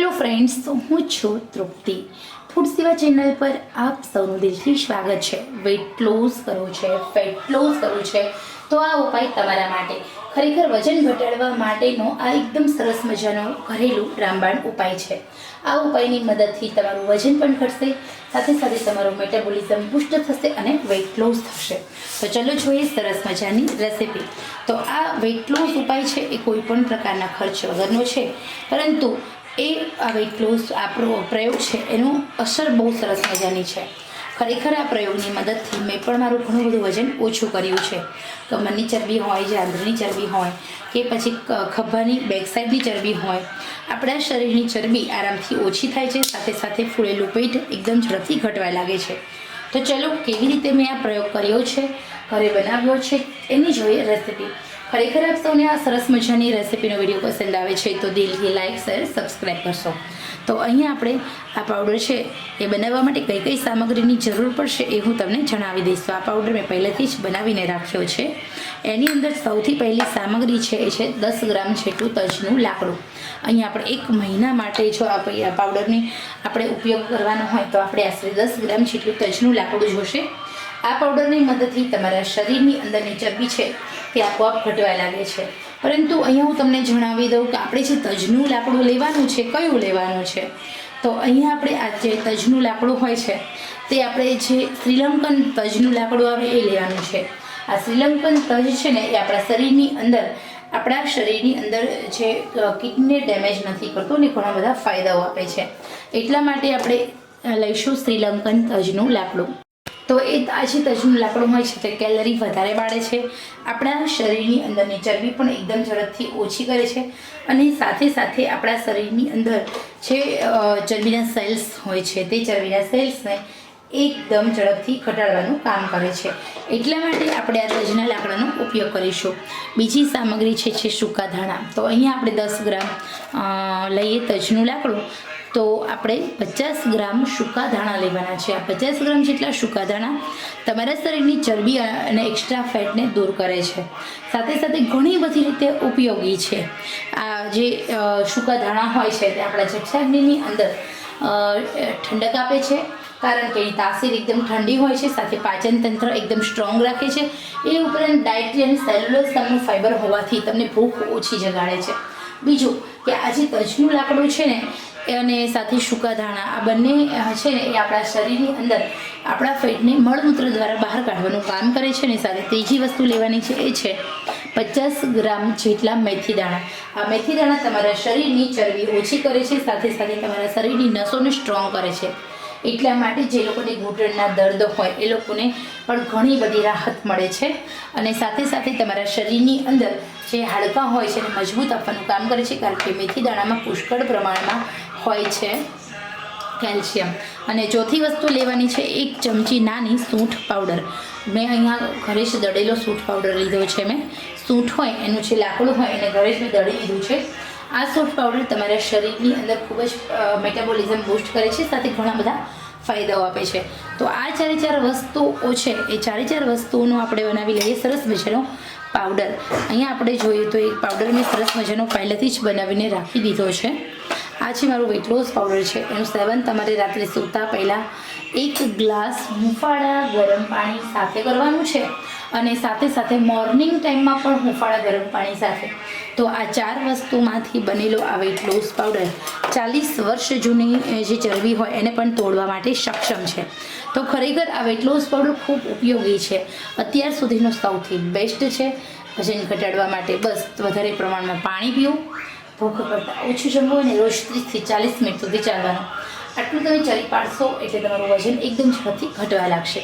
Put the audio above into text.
Hello friends, તો હું છું તૃપ્તિ. ફૂડ સેવા ચેનલ પર આપ સૌનું દિલથી સ્વાગત છે. વેટ લોસ કરવું છે ફેટ લોસ કરવું છે, તો આ ઉપાય તમારા માટે. ખરેખર વજન ઘટાડવા માટેનો આ એકદમ સરસ મજાનો ઘરેલું રામબાણ ઉપાય છે. આ ઉપાયની મદદથી તમારું વજન પણ ઘટશે, સાથે સાથે તમારું મેટાબોલિઝમ બુસ્ટ થશે અને વેટ લોસ થશે. તો ચલો જોઈએ સરસ મજાની રેસિપી તો આ વેટ લોસ ઉપાય છે એ કોઈ પણ પ્રકારના ખર્ચ વગરનો છે. પરંતુ એ આ વેટ લોસ આપણો પ્રયોગ છે, એનું અસર બહુ સરસ મજાની છે. ખરેખર આ પ્રયોગની મદદથી મેં પણ મારું ઘણું બધું વજન ઓછું કર્યું છે. કમરની ચરબી હોય જાંઘની ચરબી હોય, કે પછી ખભાની બેક સાઈડની ચરબી હોય, આપણા શરીરની ચરબી આરામથી ઓછી થાય છે, સાથે સાથે ફૂલેલું પેટ એકદમ ઝડપથી ઘટવા લાગે છે. તો ચલો, કેવી રીતે મેં આ પ્રયોગ કર્યો છે, ઘરે બનાવ્યો છે, એની જોઈએ રેસિપી ખરેખર આપ સૌને આ સરસ મજાની રેસિપીનો વીડિયો પસંદ આવે છે, તો દિલથી લાઇક શેર સબસ્ક્રાઈબ કરશો. તો અહીંયા આપણે આ પાવડર છે, એ બનાવવા માટે કઈ કઈ સામગ્રીની જરૂર પડશે એ હું તમને જણાવી દઈશ. તો આ પાવડર મેં પહેલેથી જ બનાવીને રાખ્યો છે. એની અંદર સૌથી પહેલી સામગ્રી છે, એ છે દસ ગ્રામ જેટલું તજનું લાકડું. અહીંયા આપણે એક મહિના માટે જો આ પૈ- આ પાવડરની આપણે ઉપયોગ કરવાનો હોય, તો આપણે આશરે દસ ગ્રામ જેટલું તજનું લાકડું જોશે આ પાવડરની મદદથી તમારા શરીરની અંદરની ચરબી છે તે આપોઆપ ઘટવા લાગે છે. પરંતુ અહીંયા હું તમને જણાવી દઉં કે આપણે જે તજનું લાકડું લેવાનું છે, કયું લેવાનું છે? તો અહીંયા આપણે આ જે તજનું લાકડું હોય છે, તે આપણે જે શ્રીલંકન તજનું લાકડું આવે એ લેવાનું છે. આ શ્રીલંકન તજ છે ને, એ આપણા શરીરની અંદર, આપણા શરીરની અંદર જે કિડને ડેમેજ નથી કરતું ને ઘણા બધા ફાયદાઓ આપે છે. એટલા માટે આપણે લઈશું શ્રીલંકન તજનું લાકડું. તો એ તાજી તજનું લાકડું હોય છે તે કેલરી વધારે બાળે છે. આપણા શરીરની અંદરની ચરબી પણ એકદમ ઝડપથી ઓછી કરે છે અને સાથે સાથે આપણા શરીરની અંદર જે ચરબીના સેલ્સ હોય છે તે ચરબીના સેલ્સને એકદમ ઝડપથી ઘટાડવાનું કામ કરે છે. એટલા માટે આપણે આ તજના લાકડાનો ઉપયોગ કરીશું. બીજી સામગ્રી છે છે સૂકા ધાણા. તો અહીંયા આપણે દસ ગ્રામ લઈએ તજનું લાકડું. તો આપણે પચાસ ગ્રામ સૂકા ધાણા લેવાના છે. આ પચાસ ગ્રામ જેટલા સૂકા ધાણા તમારા શરીરની ચરબી અને એક્સ્ટ્રા ફેટને દૂર કરે છે. સાથે સાથે ઘણી બધી રીતે ઉપયોગી છે. આ જે સૂકા ધાણા હોય છે તે આપણા જઠરાગ્નિની અંદર ઠંડક આપે છે. કારણ કે એની તાસીર એકદમ ઠંડી હોય છે, સાથે પાચન તંત્ર એકદમ સ્ટ્રોંગ રાખે છે. એ ઉપરાંત ડાયટરી અને સેલ્યુલોઝ નામનું ફાઇબર હોવાથી તમને ભૂખ ઓછી જગાડે છે. બીજું કે આ જે તજનું લાકડું છે ને અને સાથે સૂકા ધાણા. આ બંને છે ને એ આપણા શરીરની અંદર આપણા ફેટને મળમૂત્ર દ્વારા બહાર કાઢવાનું કામ કરે છે ને સાથે ત્રીજી વસ્તુ લેવાની છે એ છે પચાસ ગ્રામ જેટલા મેથી દાણા. આ મેથી દાણા તમારા શરીરની ચરબી ઓછી કરે છે, સાથે સાથે તમારા શરીરની નસોને સ્ટ્રોંગ કરે છે. એટલા માટે જે લોકોને ઘૂંટણના દર્દ હોય એ લોકોને પણ ઘણી બધી રાહત મળે છે અને સાથે સાથે તમારા શરીરની અંદર જે હાડકાં હોય છે એને મજબૂત આપવાનું કામ કરે છે, કારણ કે મેથી દાણામાં પુષ્કળ પ્રમાણમાં હોય છે. કેલ્શિયમ. અને ચોથી વસ્તુ લેવાની છે, એક ચમચી નાની સૂંઠ પાવડર. મેં અહીંયા ઘરે જ દળેલો સૂંઠ પાવડર લીધો છે મેં. સૂંઠ હોય, એનું જે લાકડું હોય, એને ઘરે જ મેં દળી લીધું છે. આ સૂંઠ પાવડર તમારા શરીરની અંદર ખૂબ જ મેટાબોલિઝમ બૂસ્ટ કરે છે, સાથે ઘણા બધા ફાયદાઓ આપે છે. તો આ ચારે ચાર વસ્તુઓ છે, એ ચારે ચાર વસ્તુઓનો આપણે બનાવી લઈએ સરસ મજાનો પાવડર. અહીંયા આપણે જોઈએ તો એક પાવડર મેં સરસ મજાનો પહેલેથી જ બનાવીને રાખી દીધો છે. આ છે મારું વેટ લોસ પાવડર છે. એનું સેવન તમારે રાત્રે સૂતા પહેલાં એક ગ્લાસ હુંફાળા ગરમ પાણી સાથે કરવાનું છે અને સાથે સાથે મોર્નિંગ ટાઈમમાં પણ હુંફાળા ગરમ પાણી સાથે. તો આ ચાર વસ્તુમાંથી બનેલો આ વેટ લોસ પાવડર ચાલીસ વર્ષ જૂની જે ચરબી હોય એને પણ તોડવા માટે સક્ષમ છે. તો ખરેખર આ વેટ લોસ પાવડર ખૂબ ઉપયોગી છે. અત્યાર સુધીનો સૌથી બેસ્ટ છે. વજન ઘટાડવા માટે બસ વધારે પ્રમાણમાં પાણી પીવું ભૂખ કરતાં ઓછું જમવું અને રોજ ત્રીસથી ચાલીસ મિનિટ સુધી ચાલવાનું. આટલું તમે ચાલી પાડશો એટલે તમારું વજન એકદમ ઝડપથી ઘટવા લાગશે.